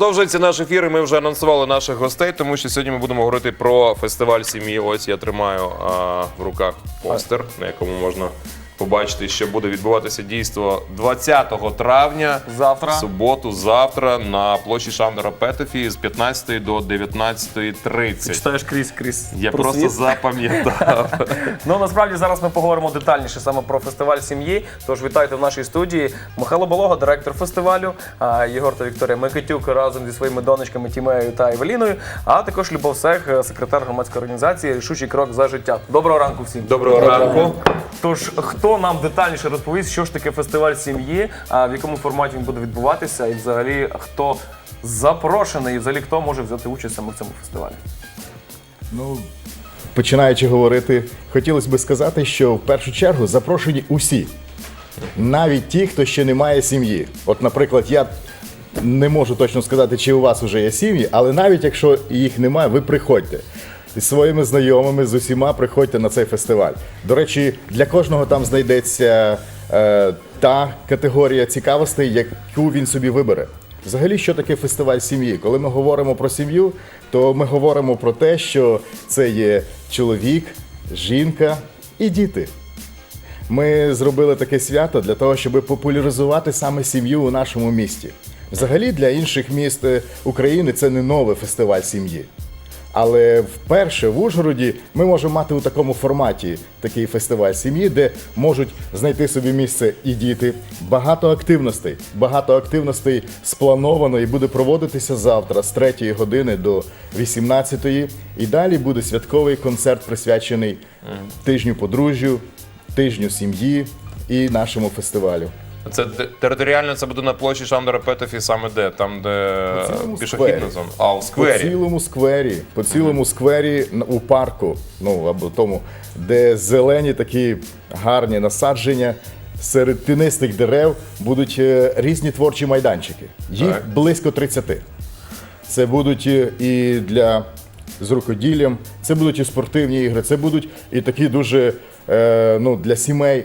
Продовжується наш ефір, ми вже анонсували наших гостей, тому що сьогодні ми будемо говорити про фестиваль сім'ї. Ось я тримаю а, в руках постер, на якому можна побачити, що буде відбуватися дійство 20 травня. Завтра. В суботу, завтра на площі Шандора Петефі з 15 до 19.30. Читаєш крізь крізь. Я просвіт. просто запам'ятав. Ну насправді зараз ми поговоримо детальніше саме про фестиваль сім'ї. Тож вітайте в нашій студії Михайло Болога, директор фестивалю, а, Єгор та Вікторія Микитюк разом зі своїми донечками Тімеєю та Евеліною, а також Любов Сех, секретар громадської організації Рішучий крок за життя. Доброго ранку всім. Доброго ранку. Тож хто нам детальніше розповість, що ж таке фестиваль сім'ї, а в якому форматі він буде відбуватися, і взагалі хто запрошений, і взагалі хто може взяти участь саме в цьому фестивалі? Ну, починаючи говорити, хотілося б сказати, що в першу чергу запрошені усі, навіть ті, хто ще не має сім'ї. От, наприклад, я не можу точно сказати, чи у вас вже є сім'ї, але навіть якщо їх немає, ви приходьте. Зі своїми знайомими, з усіма приходьте на цей фестиваль. До речі, для кожного там знайдеться е, та категорія цікавостей, яку він собі вибере. Взагалі, що таке фестиваль сім'ї? Коли ми говоримо про сім'ю, то ми говоримо про те, що це є чоловік, жінка і діти. Ми зробили таке свято для того, щоб популяризувати саме сім'ю у нашому місті. Взагалі для інших міст е, України це не новий фестиваль сім'ї. Але вперше в Ужгороді ми можемо мати у такому форматі такий фестиваль сім'ї, де можуть знайти собі місце і діти. Багато активностей. Багато активностей сплановано і буде проводитися завтра з 3 години до 18-ї. І далі буде святковий концерт, присвячений тижню подружжю, тижню сім'ї і нашому фестивалю. Це те- територіально це буде на площі Шандора Петефі, саме де? Там, де По цілому пішохідна сквері. зона. А, у По сквері. цілому сквері, по цілому сквері н- у парку, ну або тому, де зелені такі гарні насадження. Серед тінистих дерев будуть е, різні творчі майданчики. Їх Так. близько 30. Це будуть е, і для з рукоділлям, це будуть і спортивні ігри, це будуть і такі дуже е, ну, для сімей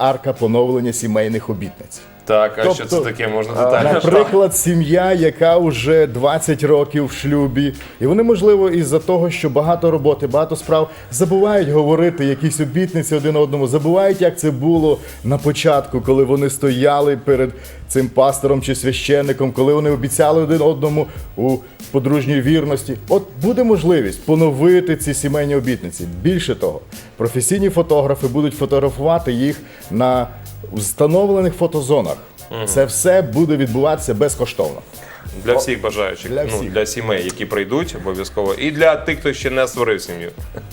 арка поновлення сімейних обітниць. Так, а що це Тобто, таке? Можна детально? Наприклад, сім'я, яка вже 20 років в шлюбі, і вони, можливо, із-за того, що багато роботи, багато справ забувають говорити якісь обітниці один одному, забувають, як це було на початку, коли вони стояли перед цим пастором чи священником, коли вони обіцяли один одному у подружній вірності. От буде можливість поновити ці сімейні обітниці. Більше того, професійні фотографи будуть фотографувати їх на встановлених фотозонах. Це все буде відбуватися безкоштовно. Для всіх бажаючих, Для Ну, всіх. для сімей, які прийдуть обов'язково, і для тих, хто ще не створив сім'ю.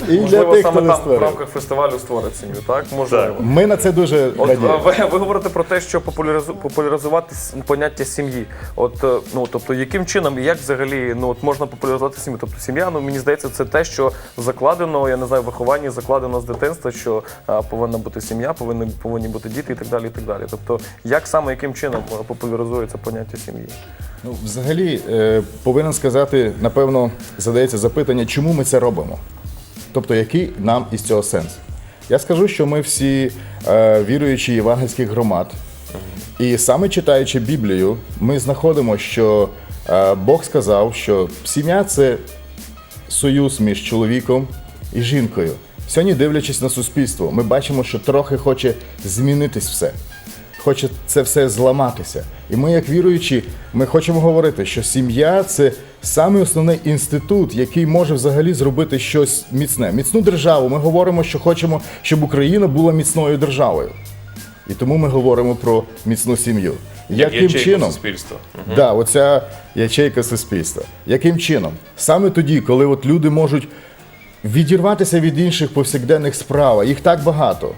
І Можливо, для тих, хто саме не там в створив. рамках фестивалю створить сім'ю, так? Можливо. Ми на це дуже От радіємо. ви, ви говорите про те, що популяризу, популяризувати с- поняття сім'ї. От е, ну тобто, яким чином і як взагалі ну от можна популяризувати сім'ю? Тобто сім'я, ну мені здається, це те, що закладено, я не знаю, в вихованні закладено з дитинства, що а, повинна бути сім'я, повинні повинні бути діти і так далі. І так далі. Тобто, як саме яким чином е, популяризується поняття сім'ї? Ну, взагалі, е, повинен сказати, напевно, задається запитання, чому ми це робимо? Тобто, який нам із цього сенс? Я скажу, що ми всі е, віруючі євангельських громад, і саме читаючи Біблію, ми знаходимо, що е, Бог сказав, що сім'я це союз між чоловіком і жінкою. Сьогодні, дивлячись на суспільство, ми бачимо, що трохи хоче змінитись все. Хоче це все зламатися. І ми, як віруючі, ми хочемо говорити, що сім'я це самий основний інститут, який може взагалі зробити щось міцне. Міцну державу. Ми говоримо, що хочемо, щоб Україна була міцною державою. І тому ми говоримо про міцну сім'ю. Яким чином? суспільства. Да, оця ячейка суспільства. Яким чином? Саме тоді, коли от люди можуть відірватися від інших повсякденних справ, їх так багато.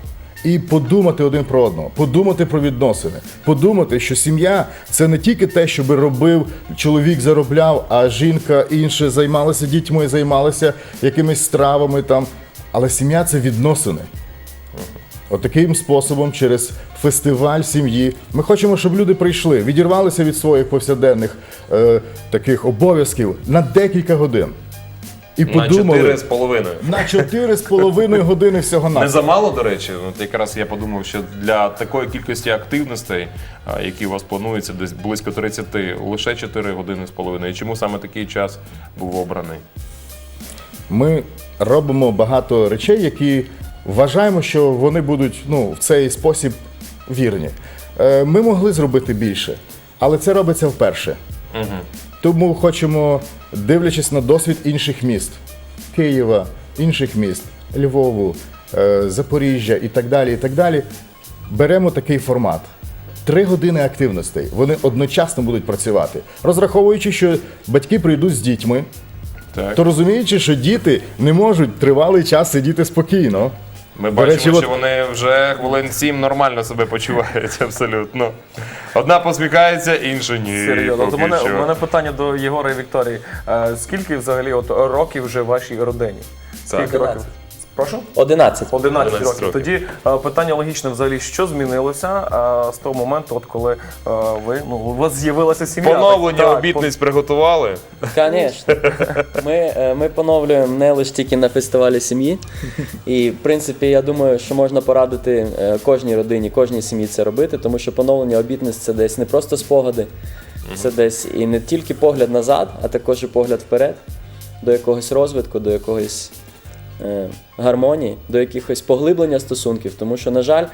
І подумати один про одного, подумати про відносини, подумати, що сім'я це не тільки те, що би робив чоловік заробляв, а жінка інше займалася дітьми, займалася якимись стравами там. Але сім'я це відносини. От таким способом, через фестиваль сім'ї, ми хочемо, щоб люди прийшли, відірвалися від своїх повсякденних е, таких обов'язків на декілька годин. І На подумали 4 з половиною. на 4,5 години всього на Не замало, до речі, от якраз я подумав, що для такої кількості активностей, а, які у вас плануються, десь близько 30, лише 4 години з половиною. І чому саме такий час був обраний? Ми робимо багато речей, які вважаємо, що вони будуть ну, в цей спосіб вірні. Е, Ми могли зробити більше, але це робиться вперше. Тому хочемо, дивлячись на досвід інших міст Києва, інших міст, Львову, е, Запоріжжя і так далі, і так далі, беремо такий формат. Три години активностей. Вони одночасно будуть працювати, розраховуючи, що батьки прийдуть з дітьми, Так. то розуміючи, що діти не можуть тривалий час сидіти спокійно. Ми бачимо, речі, що от- вони вже хвилин сім нормально себе почувають абсолютно. Одна посміхається, інша ні. Серйозно, поки у мене, у мене питання до Єгора і Вікторії. Е, скільки взагалі от років вже вашій родині? Скільки років? Прошу? 11. 11 11 років. років. Тоді е, питання логічне взагалі, що змінилося е, з того моменту, от коли е, ви ну у вас з'явилася сім'я? Поновлення Так, обітниць приготували. Звісно. Ми, е, ми поновлюємо не лише тільки на фестивалі сім'ї. І, в принципі, я думаю, що можна порадити е, кожній родині, кожній сім'ї це робити, тому що поновлення обітниць це десь не просто спогади, це десь і не тільки погляд назад, а також і погляд вперед, до якогось розвитку, до якогось. Е, Гармонії, до якихось поглиблення стосунків, тому що, на жаль,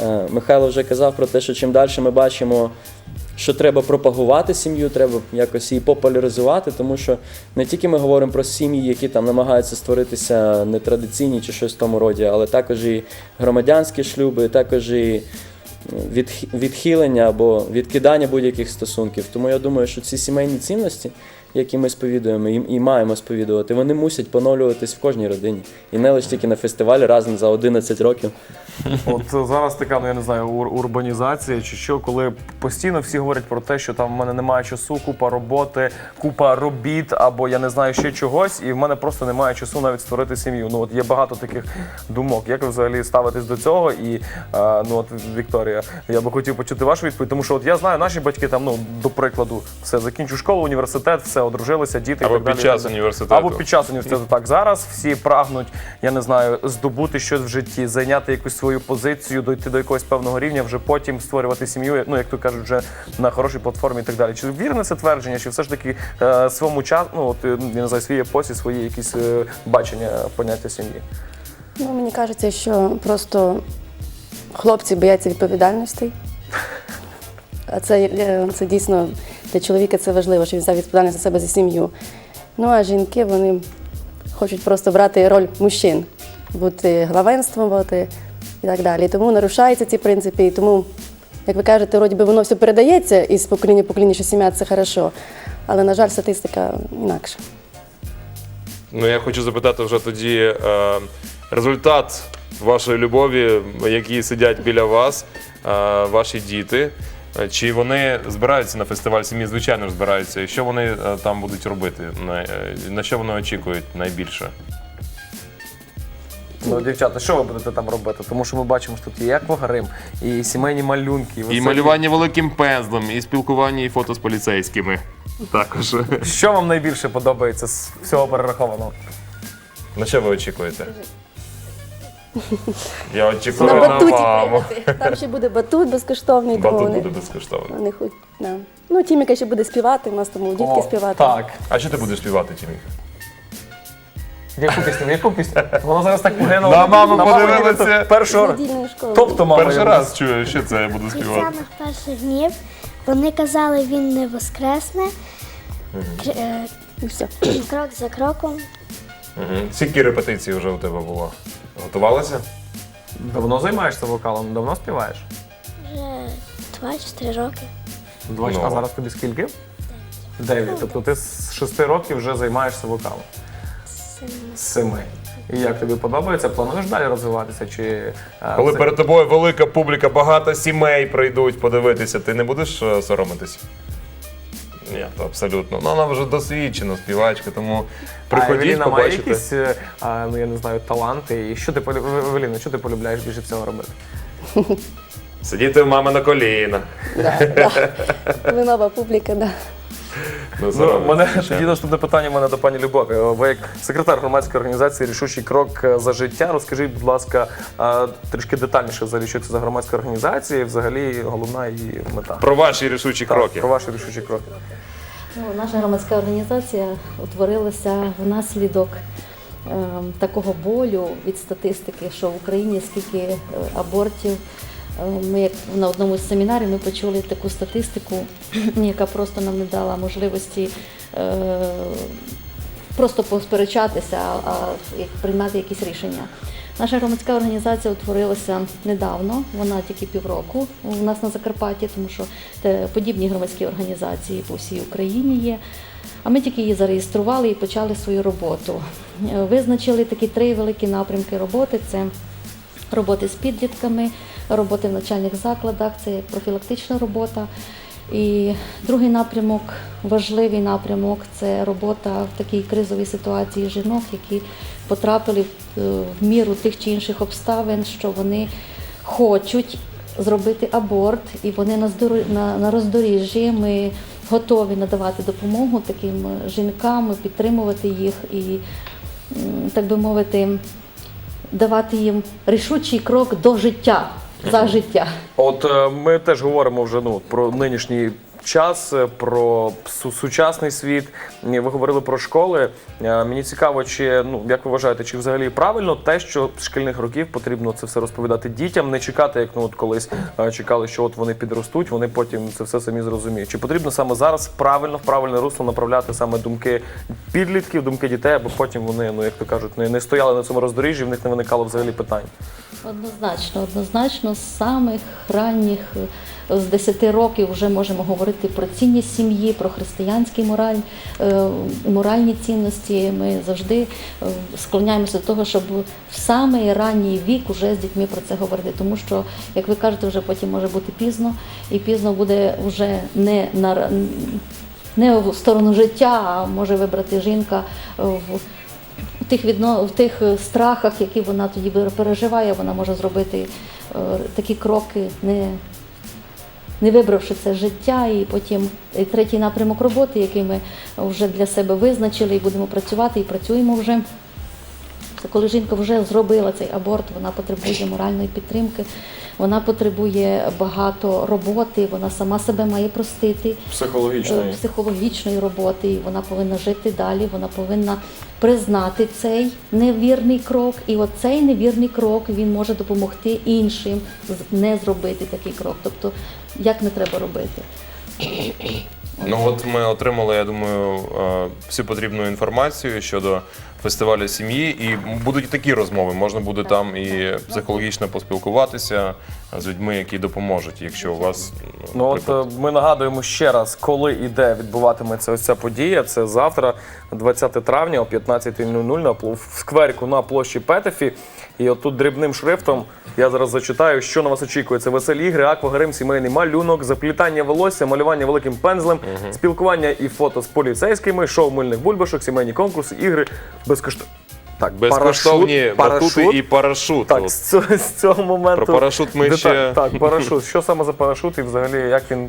е, Михайло вже казав про те, що чим далі ми бачимо що треба пропагувати сім'ю, треба якось її популяризувати, тому що не тільки ми говоримо про сім'ї, які там намагаються створитися нетрадиційні чи щось в тому роді, але також і громадянські шлюби, також і відхилення або відкидання будь-яких стосунків. Тому я думаю, що ці сімейні цінності, які ми сповідуємо і, і маємо сповідувати, вони мусять поновлюватись в кожній родині. І не лише тільки на фестивалі разом за 11 років. От зараз така, ну я не знаю, ур- урбанізація чи що, коли постійно всі говорять про те, що там в мене немає часу, купа роботи, купа робіт, або я не знаю ще чогось, і в мене просто немає часу навіть створити сім'ю. Ну от є багато таких думок. Як ви взагалі ставитесь до цього? І е, ну от Вікторія, я би хотів почути вашу відповідь, тому що от я знаю, наші батьки там, ну до прикладу, все закінчу школу, університет, все одружилися, діти Або і так далі. під час університету. Або під час університету. Так зараз всі прагнуть, я не знаю, здобути щось в житті, зайняти якусь свою позицію, дойти до якогось певного рівня, вже потім створювати сім'ю. Ну як то кажуть, вже на хорошій платформі і так далі. Чи вірне це твердження, чи все ж таки е, своєму часу, ну от я не знаю, свої епосі, свої якісь е, бачення поняття сім'ї? Ну, мені кажеться, що просто хлопці бояться відповідальностей. Це, е, це дійсно для чоловіка це важливо, що він взяв відповідальність за себе за сім'ю. Ну а жінки вони хочуть просто брати роль мужчин, бути главенствувати і так далі. Тому нарушаються ці принципи. І тому, як ви кажете, вроді би воно все передається із покоління в покоління, що сім'я це хорошо. Але, на жаль, статистика інакша. Ну я хочу запитати вже тоді е, результат вашої любові, які сидять біля вас, е, ваші діти. Е, Чи вони збираються на фестиваль сім'ї? Звичайно ж збираються. І що вони е, там будуть робити? На, е, на що вони очікують найбільше? Ну, дівчата, що ви будете там робити? Тому що ми бачимо, що тут є і аквагрим, і сімейні малюнки, І веселі. малювання великим пензлем, і спілкування, і фото з поліцейськими. Також. Що вам найбільше подобається з всього перерахованого? На що ви очікуєте? Я очікую На на батуті маму. Там ще буде батут безкоштовний, тому Батут вони, буде безкоштовно. вони хоч. Да. Ну, Тіміка ще буде співати, у нас тому дітки О, співати. Так. А що ти будеш співати, Тімі? Яку пісню? Яку пісню? Воно зараз так погано. На маму подивилися. Першого. Недільної школи. Тобто мама. Перший я раз чую, що це я буду Від співати. самих перших днів вони казали, він не воскресне. Кр- е, І все. Крок за кроком. Мгм. Скільки репетицій вже у тебе було? Готувалася? Давно займаєшся вокалом, давно співаєш? Вже 2-4 роки. Два Ну. А зараз тобі скільки? Дев'ять. Тобто ти з шести років вже займаєшся вокалом. З семи. І як тобі подобається? Плануєш далі розвиватися? Чи е, Коли це- перед тобою велика публіка, багато сімей прийдуть подивитися, ти не будеш е, соромитись? Ні, то абсолютно. Ну, вона вже досвідчена співачка, тому а приходіть, має побачите. якісь, е, а, ну я не знаю, таланти. І що ти полю- Евеліна, що ти полюбляєш більше всього робити? Сидіти у мами на колінах. Да, да. Винова нова публіка, да. Ну, мене тоді наступне питання мене до пані Любові. Ви як секретар громадської організації Рішучий крок за життя. Розкажіть, будь ласка, трішки детальніше взагалі, що це за громадська організація, і взагалі головна її мета. Про ваші рішучі Так, кроки. Про ваші рішучі кроки. Ну, наша громадська організація утворилася внаслідок е, такого болю від статистики, що в Україні скільки е, абортів. Е, Ми як на одному з семінарів ми почули таку статистику, яка просто нам не дала можливості е, просто посперечатися, а приймати якісь рішення. Наша громадська організація утворилася недавно, вона тільки півроку у нас на Закарпатті, тому що подібні громадські організації по всій Україні є. А ми тільки її зареєстрували і почали свою роботу. Е, Визначили такі три великі напрямки роботи: це роботи з підлітками, роботи в навчальних закладах, це профілактична робота. І другий напрямок, важливий напрямок, це робота в такій кризовій ситуації жінок, які потрапили в, е, міру тих чи інших обставин, що вони хочуть зробити аборт, і вони на, на, роздоріжжі. Ми готові надавати допомогу таким жінкам, підтримувати їх і, так би мовити, давати їм рішучий крок до життя за життя. От е, ми теж говоримо вже ну про нинішній час, е, про сучасний світ. Ви говорили про школи. Е, Мені цікаво, чи ну як ви вважаєте, чи взагалі правильно те, що з шкільних років потрібно це все розповідати дітям, не чекати, як ну от колись е, чекали, що от вони підростуть, вони потім це все самі зрозуміють. Чи потрібно саме зараз правильно в правильне русло направляти саме думки підлітків, думки дітей, аби потім вони, ну як то кажуть, не, не стояли на цьому роздоріжжі, в них не виникало взагалі питань. Однозначно, однозначно, з самих ранніх з 10 років вже можемо говорити про цінність сім'ї, про християнські мораль, е, моральні цінності. Ми завжди е, склоняємося до того, щоб в самий ранній вік уже з дітьми про це говорити. Тому що, як ви кажете, вже потім може бути пізно, і пізно буде вже не на не в сторону життя, а може вибрати жінка в в тих відно в тих е, страхах, які вона тоді переживає, вона може зробити е, такі кроки, не, не вибравши це життя, і потім і третій напрямок роботи, який ми вже для себе визначили, і будемо працювати, і працюємо вже. Це коли жінка вже зробила цей аборт, вона потребує моральної підтримки, вона потребує багато роботи, вона сама себе має простити психологічної психологічної роботи, і вона повинна жити далі, вона повинна признати цей невірний крок. І оцей невірний крок він може допомогти іншим не зробити такий крок. Тобто, як не треба робити. Ну от ми отримали, я думаю, е, всю потрібну інформацію щодо фестивалю сім'ї, і будуть і такі розмови. Можна буде там і психологічно поспілкуватися з людьми, які допоможуть, якщо у вас Ну от наприклад, е, ми нагадуємо ще раз, коли і де відбуватиметься ось ця подія. Це завтра, 20 травня о 15.00 на пл- в скверику на площі Петефі. І отут дрібним шрифтом я зараз зачитаю, що на вас очікує. Це веселі ігри, аквагрим, сімейний малюнок, заплітання волосся, малювання великим пензлем, спілкування і фото з поліцейськими, шоу мильних бульбашок, сімейні конкурси, ігри безкоштовні. Так, безкоштовні парашут, батути і парашут. Так, з цього, з цього моменту. Про парашут ми ще- Так, парашут. Що саме за парашут і взагалі як він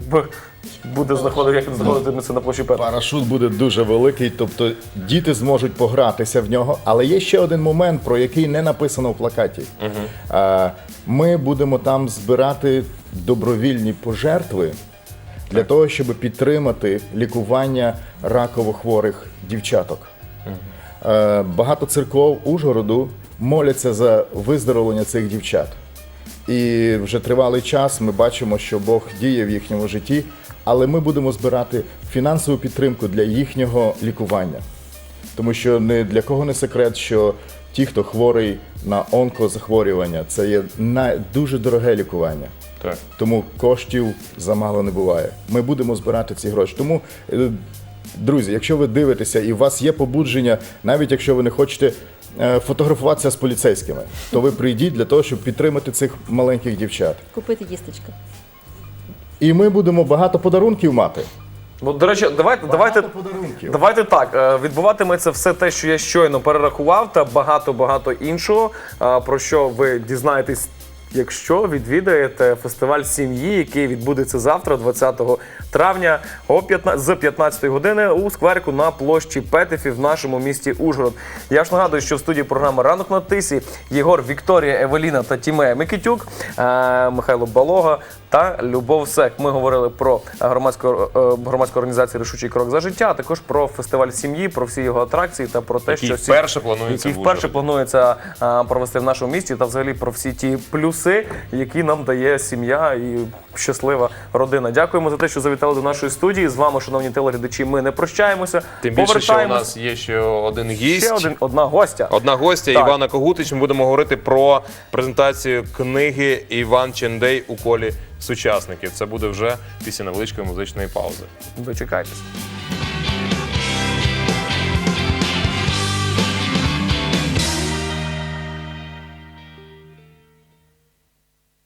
буде знаходити, як він знаходитиметься на площі Петра? Парашут буде дуже великий, тобто діти зможуть погратися в нього. Але є ще один момент, про який не написано в плакаті. Е, Ми будемо там збирати добровільні пожертви для того, щоб підтримати лікування раково хворих дівчаток. Е, Багато церков Ужгороду моляться за виздоровлення цих дівчат. І вже тривалий час ми бачимо, що Бог діє в їхньому житті, але ми будемо збирати фінансову підтримку для їхнього лікування. Тому що не для кого не секрет, що ті, хто хворий на онкозахворювання, це є дуже дороге лікування. Так. Тому коштів замало не буває. Ми будемо збирати ці гроші. Тому, е, друзі, якщо ви дивитеся і у вас є побудження, навіть якщо ви не хочете е, фотографуватися з поліцейськими, то ви прийдіть для того, щоб підтримати цих маленьких дівчат. Купити їсточка. І ми будемо багато подарунків мати. Ну, до речі, давайте, давайте, подарунків. давайте так. е, Відбуватиметься все те, що я щойно перерахував, та багато-багато іншого, е, про що ви дізнаєтесь якщо відвідаєте фестиваль сім'ї, який відбудеться завтра, 20 травня, о 15, з 15 години у скверку на площі Петефі в нашому місті Ужгород. Я ж нагадую, що в студії програми Ранок на тисі Єгор, Вікторія, Евеліна та Тімея Микитюк, е, Михайло Балога та Любов Сек. Ми говорили про громадську, е, громадську організацію Рішучий крок за життя, а також про фестиваль сім'ї, про всі його атракції та про те, Який що вперше планується в вперше планується провести в нашому місті, та взагалі про всі ті плюси, які нам дає сім'я і щаслива родина. Дякуємо за те, що завітали до нашої студії. З вами, шановні телеглядачі, ми не прощаємося. Тим більше, що у нас є ще один гість. ще один одна гостя. Одна гостя Так. Івана Когутич. Ми будемо говорити про презентацію книги Іван Чендей у колі сучасників. Це буде вже після невеличкої музичної паузи. Дочекайтесь.